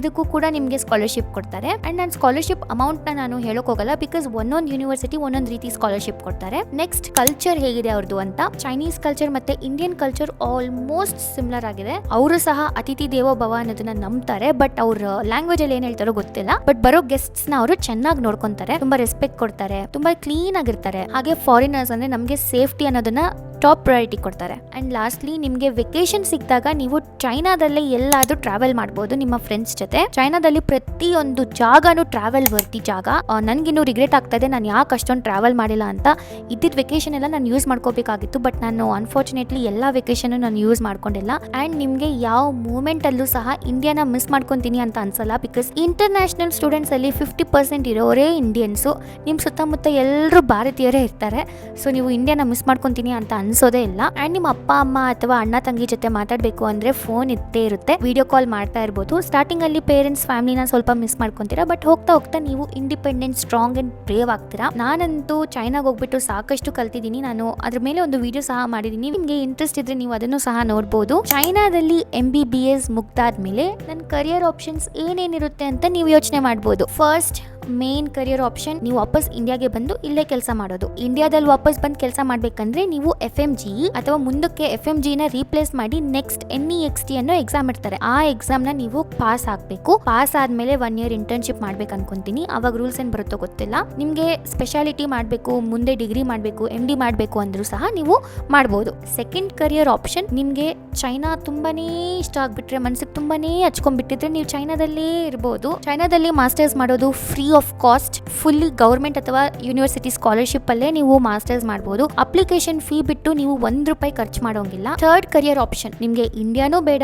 ಇದಕ್ಕೂ ಕೂಡ ನಿಮಗೆ ಸ್ಕಾಲರ್ಶಿಪ್ ಕೊಡ್ತಾರೆ. ಅಂಡ್ ನಾನು ಸ್ಕಾಲರ್ಶಿಪ್ ಅಮೌಂಟ್ನ ನಾನು ಹೇಳಕ್ ಹೋಗಲ್ಲ ಬಿಕಾಸ್ ಒಂದೊಂದು ಯೂನಿವರ್ಸಿಟಿ ಒಂದೊಂದು ರೀತಿ ಸ್ಕಾಲರ್ಶಿಪ್ ಕೊಡ್ತಾರೆ. ನೆಕ್ಸ್ಟ್ ಕಲ್ಚರ್ ಹೇಗಿದೆ ಅವ್ರದ್ದು ಅಂತ. ಚೈನೀಸ್ ಕಲ್ಚರ್ ಮತ್ತೆ ಇಂಡಿಯನ್ ಕಲ್ಚರ್ ಆಲ್ಮೋಸ್ಟ್ ಸಿಮಿಲರ್ ಆಗಿದೆ. ಅವರು ಸಹ ಅತಿಥಿ ದೇವೋ ಭವ ಅನ್ನೋದನ್ನ ನಂಬ್ತಾರೆ ಬಟ್ ಅವ್ರ ಲ್ಯಾಂಗ್ವೇಜ್ ಅಲ್ಲಿ ಏನ್ ಹೇಳ್ತಾರೋ ಗೊತ್ತಿಲ್ಲ. ಬಟ್ ಬರೋ ಗೆಸ್ಟ್ಸ್ನ ಅವರು ಚೆನ್ನಾಗಿ ನೋಡ್ಕೊಂತಾರೆ, ತುಂಬಾ ರೆಸ್ಪೆಕ್ಟ್ ಕೊಡ್ತಾರೆ, ತುಂಬಾ ಕ್ಲೀನ್ ಆಗಿರ್ತಾರೆ. ಹಾಗೆ ಫಾರಿನರ್ಸ್ ಅಂದ್ರೆ ನಮಗೆ ಸೇಫ್ಟಿ ಅನ್ನೋದನ್ನ ಟಾಪ್ ಪ್ರಯಾರಿಟಿ ಕೊಡ್ತಾರೆ. ಆ್ಯಂಡ್ ಲಾಸ್ಟ್ಲಿ ನಿಮಗೆ ವೆಕೇಶನ್ ಸಿಕ್ಕಿದಾಗ ನೀವು ಚೈನಾದಲ್ಲೇ ಎಲ್ಲಾದರೂ ಟ್ರಾವೆಲ್ ಮಾಡ್ಬೋದು ನಿಮ್ಮ ಫ್ರೆಂಡ್ಸ್ ಜೊತೆ. ಚೈನಾದಲ್ಲಿ ಪ್ರತಿಯೊಂದು ಜಾಗನೂ ಟ್ರಾವೆಲ್ ವರ್ತಿ ಜಾಗ. ನನಗಿನ್ನೂ ರಿಗ್ರೆಟ್ ಆಗ್ತಾ ನಾನು ಯಾಕೆ ಅಷ್ಟೊಂದು ಟ್ರಾವೆಲ್ ಮಾಡಿಲ್ಲ ಅಂತ. ಇದ್ದಿದ್ದ ವೆಕೇಶನ್ ಎಲ್ಲ ನಾನು ಯೂಸ್ ಮಾಡ್ಕೋಬೇಕಾಗಿತ್ತು ಬಟ್ ನಾನು ಅನ್ಫಾರ್ಚುನೇಟ್ಲಿ ಎಲ್ಲ ವೆಕೇಶನ್ನು ನಾನು ಯೂಸ್ ಮಾಡ್ಕೊಂಡಿಲ್ಲ. ಆ್ಯಂಡ್ ನಿಮಗೆ ಯಾವ ಮೂಮೆಂಟಲ್ಲೂ ಸಹ ಇಂಡಿಯಾನ ಮಿಸ್ ಮಾಡ್ಕೊತೀನಿ ಅಂತ ಅನ್ಸಲ್ಲ ಬಿಕಾಸ್ ಇಂಟರ್ನ್ಯಾಷನಲ್ ಸ್ಟೂಡೆಂಟ್ಸಲ್ಲಿ ಫಿಫ್ಟಿ ಪರ್ಸೆಂಟ್ ಇರೋರೇ ಇಂಡಿಯನ್ಸು ನಿಮ್ಮ ಸುತ್ತಮುತ್ತ ಎಲ್ಲರೂ ಭಾರತೀಯರೇ ಇರ್ತಾರೆ. ಸೊ ನೀವು ಇಂಡಿಯಾನ ಮಿಸ್ ಮಾಡ್ಕೊತೀನಿ ಅಂತ ಅನ್ಸೋದೇ ಇಲ್ಲ. ಆ್ಯಂಡ್ ನಿಮ್ಮ ಅಪ್ಪ, ಅಮ್ಮ ಅಥವಾ ಅಣ್ಣ, ತಂಗಿ ಜೊತೆ ಮಾತಾಡಬೇಕು ಅಂದರೆ ಫೋನ್ ಇದ್ದೇ ಇರುತ್ತೆ. ವಿಡಿಯೋ ಕಾಲ್ ಮಾಡ್ತಾ ಇರ್ಬೋದು. ಸ್ಟಾರ್ಟಿಂಗ್ ಅಲ್ಲಿ ಪೇರೆಂಟ್ಸ್ ಫ್ಯಾಮಿಲಿನ ಸ್ವಲ್ಪ ಮಿಸ್ ಮಾಡ್ಕೊಂತೀರಾ? ಬಟ್ ಹೋಗ್ತಾ ಹೋಗ್ತಾ ನೀವು ಇಂಡಿಪೆಂಡೆಂಟ್ ಸ್ಟ್ರಾಂಗ್ ಅಂಡ್ ಬ್ರೇವ್ ಆಗ್ತೀರಾ? ನಾನಂತೂ ಚೈನಾಗೆ ಹೋಗ್ಬಿಟ್ಟು ಸಾಕಷ್ಟು ಕಲ್ತಿದ್ದೀನಿ. ನಾನು ಅದ್ರ ಮೇಲೆ ಒಂದು ವಿಡಿಯೋ ಸಹ ಮಾಡಿದ್ದೀನಿ. ನಿಮಗೆ ಇಂಟ್ರೆಸ್ಟ್ ಇದ್ರೆ ನೀವು ಅದನ್ನು ಸಹ ನೋಡ್ಬೋದು. ಚೈನಾದಲ್ಲಿ ಎಂ ಬಿ ಬಿ ಎಸ್ ಮುಗ್ದಾದ್ಮೇಲೆ ನನ್ನ ಕರಿಯರ್ ಆಪ್ಷನ್ಸ್ ಏನೇನಿರುತ್ತೆ ಅಂತ ನೀವು ಯೋಚನೆ ಮಾಡ್ಬೋದು. ಫಸ್ಟ್ ಮೇನ್ ಕರಿಯರ್ ಆಪ್ಷನ್ ನೀವು ವಾಪಸ್ ಇಂಡಿಯಾಗೆ ಬಂದು ಇಲ್ಲೇ ಕೆಲಸ ಮಾಡೋದು. ಇಂಡಿಯಾದಲ್ಲಿ ವಾಪಸ್ ಬಂದು ಕೆಲಸ ಮಾಡಬೇಕಂದ್ರೆ ನೀವು ಎಫ್ ಎಂ ಜಿ ಅಥವಾ ಮುಂದಕ್ಕೆ ಎಫ್ ಎಂ ಜಿನ ರೀಪ್ಲೇಸ್ ಮಾಡಿ next N E X T ಅನ್ನೋ ಎಕ್ಸಾಮ್ ಇಡ್ತಾರೆ. ಆ ಎಕ್ಸಾಮ್ನ ನೀವು ಪಾಸ್ ಆಗಬೇಕು. ಪಾಸ್ ಆದ್ಮೇಲೆ ಒನ್ ಇಯರ್ ಇಂಟರ್ನ್ಶಿಪ್ ಮಾಡ್ಬೇಕು ಅನ್ಕೊಂತೀನಿ. ಅವಾಗ ರೂಲ್ಸ್ ಏನ್ ಬರುತ್ತೋ ಗೊತ್ತಿಲ್ಲ. ನಿಮಗೆ ಸ್ಪೆಷಾಲಿಟಿ ಮಾಡಬೇಕು, ಮುಂದೆ ಡಿಗ್ರಿ ಮಾಡಬೇಕು ಎಂ ಡಿ ಮಾಡಬೇಕು ಅಂದ್ರೂ ಸಹ ನೀವು ಮಾಡ್ಬೋದು. ಸೆಕೆಂಡ್ ಕರಿಯರ್ ಆಪ್ಷನ್ ನಿಮಗೆ ಚೈನಾ ತುಂಬಾನೇ ಇಷ್ಟ ಆಗ್ಬಿಟ್ರೆ, ಮನ್ಸಿಗೆ ತುಂಬಾನೇ ಹಚ್ಕೊಂಡ್ಬಿಟ್ಟಿದ್ರೆ ನೀವು ಚೈನಾದಲ್ಲೇ ಇರ್ಬೋದು. ಚೈನಾದಲ್ಲಿ ಮಾಸ್ಟರ್ಸ್ ಮಾಡೋದು free of cost full government ಅಥವಾ ಯೂನಿವರ್ಸಿಟಿ ಸ್ಕಾಲರ್ಶಿಪ್ ಅಲ್ಲೇ ನೀವು ಮಾಸ್ಟರ್ಸ್ ಮಾಡಬಹುದು ಅಪ್ಲಿಕೇಶನ್ ಫೀ ಬಿಟ್ಟು ನೀವು ಒಂದ್ ರೂಪಾಯಿ ಖರ್ಚು ಮಾಡೋಂಗಿಲ್ಲ. ಥರ್ಡ್ ಕರಿಯರ್ ಆಪ್ಷನ್ ನಿಮಗೆ ಇಂಡಿಯಾನೂ ಬೇಡ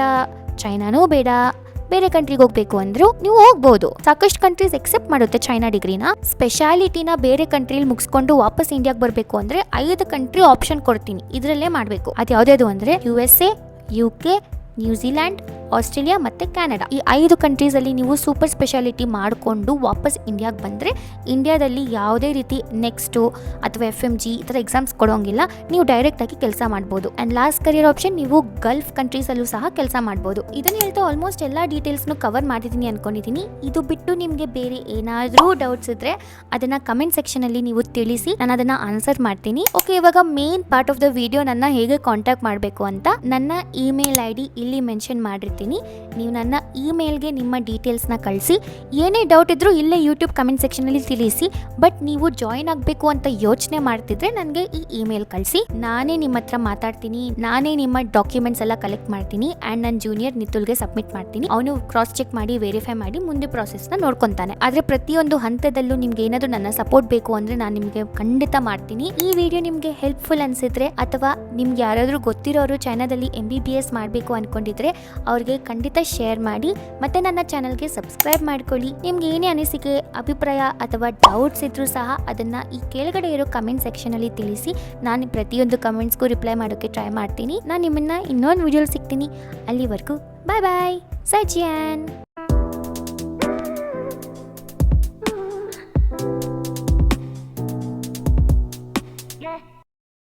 ಚೈನಾನೂ ಬೇಡ, ಬೇರೆ ಕಂಟ್ರಿಗೆ ಹೋಗ್ಬೇಕು ಅಂದ್ರು ನೀವು ಹೋಗ್ಬೋದು. ಸಾಕಷ್ಟು ಕಂಟ್ರೀಸ್ ಎಕ್ಸೆಪ್ಟ್ ಮಾಡುತ್ತೆ ಚೈನಾ ಡಿಗ್ರಿನ ಸ್ಪೆಷಾಲಿಟಿನ ಬೇರೆ ಕಂಟ್ರಿಲಿ ಮುಗಿಸ್ಕೊಂಡು ವಾಪಸ್ ಇಂಡಿಯಾಗೆ ಬರಬೇಕು ಅಂದ್ರೆ ಐದು ಕಂಟ್ರಿ ಆಪ್ಷನ್ ಕೊಡ್ತೀನಿ. ಇದರಲ್ಲೇ ಮಾಡಬೇಕು. ಅದು ಯಾವ್ದು ಅಂದ್ರೆ U S A U K New Zealand Australia ಮತ್ತು ಕ್ಯಾನಡಾ ಈ ಐದು ಕಂಟ್ರೀಸಲ್ಲಿ ನೀವು ಸೂಪರ್ ಸ್ಪೆಷಾಲಿಟಿ ಮಾಡಿಕೊಂಡು ವಾಪಸ್ ಇಂಡಿಯಾಗೆ ಬಂದರೆ ಇಂಡಿಯಾದಲ್ಲಿ ಯಾವುದೇ ರೀತಿ ನೆಕ್ಸ್ಟು ಅಥವಾ ಎಫ್ ಎಂ ಜಿ ಈ ಥರ ಎಕ್ಸಾಮ್ಸ್ ಕೊಡೋಂಗಿಲ್ಲ. ನೀವು ಡೈರೆಕ್ಟಾಗಿ ಕೆಲಸ ಮಾಡ್ಬೋದು. ಆ್ಯಂಡ್ ಲಾಸ್ಟ್ ಕರಿಯರ್ ಆಪ್ಷನ್ ನೀವು ಗಲ್ಫ್ ಕಂಟ್ರೀಸಲ್ಲೂ ಸಹ ಕೆಲಸ ಮಾಡ್ಬೋದು. ಇದನ್ನು ಹೇಳ್ತಾ ಆಲ್ಮೋಸ್ಟ್ ಎಲ್ಲ ಡೀಟೇಲ್ಸ್ನು ಕವರ್ ಮಾಡಿದ್ದೀನಿ ಅನ್ಕೊಂಡಿದ್ದೀನಿ. ಇದು ಬಿಟ್ಟು ನಿಮಗೆ ಬೇರೆ ಏನಾದರೂ ಡೌಟ್ಸ್ ಇದ್ದರೆ ಅದನ್ನು ಕಮೆಂಟ್ ಸೆಕ್ಷನಲ್ಲಿ ನೀವು ತಿಳಿಸಿ ನಾನು ಅದನ್ನು ಆನ್ಸರ್ ಮಾಡ್ತೀನಿ. ಓಕೆ ಇವಾಗ main part of the video ನನ್ನ ಹೇಗೆ ಕಾಂಟ್ಯಾಕ್ಟ್ ಮಾಡಬೇಕು ಅಂತ ನನ್ನ ಇಮೇಲ್ ಐ ಡಿ ಇಲ್ಲಿ ಮೆನ್ಷನ್ ಮಾಡಿರ್ತೀನಿ. ಮಾಡ್ತೀನಿ. ನೀವು ನನ್ನ ಇಮೇಲ್ಗೆ ನಿಮ್ಮ ಡೀಟೇಲ್ಸ್ನ ಕಳಿಸಿ. ಏನೇ ಡೌಟ್ ಇದ್ರೂ ಇಲ್ಲೇ ಯೂಟ್ಯೂಬ್ ಕಮೆಂಟ್ ಸೆಕ್ಷನಲ್ಲಿ ತಿಳಿಸಿ. ಬಟ್ ನೀವು ಜಾಯಿನ್ ಆಗಬೇಕು ಅಂತ ಯೋಚನೆ ಮಾಡ್ತಿದ್ರೆ ನನಗೆ ಈ ಇಮೇಲ್ ಕಳಿಸಿ. ನಾನೇ ನಿಮ್ಮ ಹತ್ರ ಮಾತಾಡ್ತೀನಿ. ನಾನೇ ನಿಮ್ಮ ಡಾಕ್ಯುಮೆಂಟ್ಸ್ ಎಲ್ಲ ಕಲೆಕ್ಟ್ ಮಾಡ್ತೀನಿ. ಆ್ಯಂಡ್ ನನ್ನ ಜೂನಿಯರ್ ನಿತುಲ್ಗೆ ಸಬ್ಮಿಟ್ ಮಾಡ್ತೀನಿ. ಅವನು ಕ್ರಾಸ್ ಚೆಕ್ ಮಾಡಿ ವೆರಿಫೈ ಮಾಡಿ, ಮುಂದೆ ಪ್ರಾಸೆಸ್ನ ನೋಡ್ಕೊತಾನೆ. ಆದರೆ ಪ್ರತಿಯೊಂದು ಹಂತದಲ್ಲೂ ನಿಮ್ಗೆ ಏನಾದರೂ ನನ್ನ ಸಪೋರ್ಟ್ ಬೇಕು ಅಂದರೆ ನಾನು ನಿಮಗೆ ಖಂಡಿತ ಮಾಡ್ತೀನಿ. ಈ ವಿಡಿಯೋ ನಿಮಗೆ ಹೆಲ್ಪ್ಫುಲ್ ಅನಿಸಿದ್ರೆ ಅಥವಾ ನಿಮ್ಗೆ ಯಾರಾದರೂ ಗೊತ್ತಿರೋರು ಚೈನಾದಲ್ಲಿ ಎಂ ಬಿ ಬಿ ಎಸ್ ಮಾಡಬೇಕು ಅಂದ್ಕೊಂಡಿದ್ರೆ ಅವ್ರಿಗೆ ಖಂಡಿತ ಶೇರ್ ಮಾಡಿ ಮತ್ತೆ ನನ್ನ ಚಾನಲ್ಗೆ ಸಬ್ಸ್ಕ್ರೈಬ್ ಮಾಡ್ಕೊಳ್ಳಿ. ನಿಮ್ಗೆ ಏನೇ ಅನಿಸಿಕೆ, ಅಭಿಪ್ರಾಯ ಅಥವಾ ಡೌಟ್ಸ್ ಇದ್ರೂ ಸಹ ಅದನ್ನು ಈ ಕೆಳಗಡೆ ಇರೋ ಕಮೆಂಟ್ ಸೆಕ್ಷನಲ್ಲಿ ತಿಳಿಸಿ. ನಾನು ಪ್ರತಿಯೊಂದು ಕಮೆಂಟ್ಸ್ಗೂ ರಿಪ್ಲೈ ಮಾಡೋಕ್ಕೆ ಟ್ರೈ ಮಾಡ್ತೀನಿ. ನಾನು ನಿಮ್ಮನ್ನ ಇನ್ನೊಂದು ವಿಡಿಯೋಲಿ ಸಿಗ್ತೀನಿ. ಅಲ್ಲಿವರೆಗೂ ಬಾಯ್ ಬಾಯ್ ಸಚಿಯನ್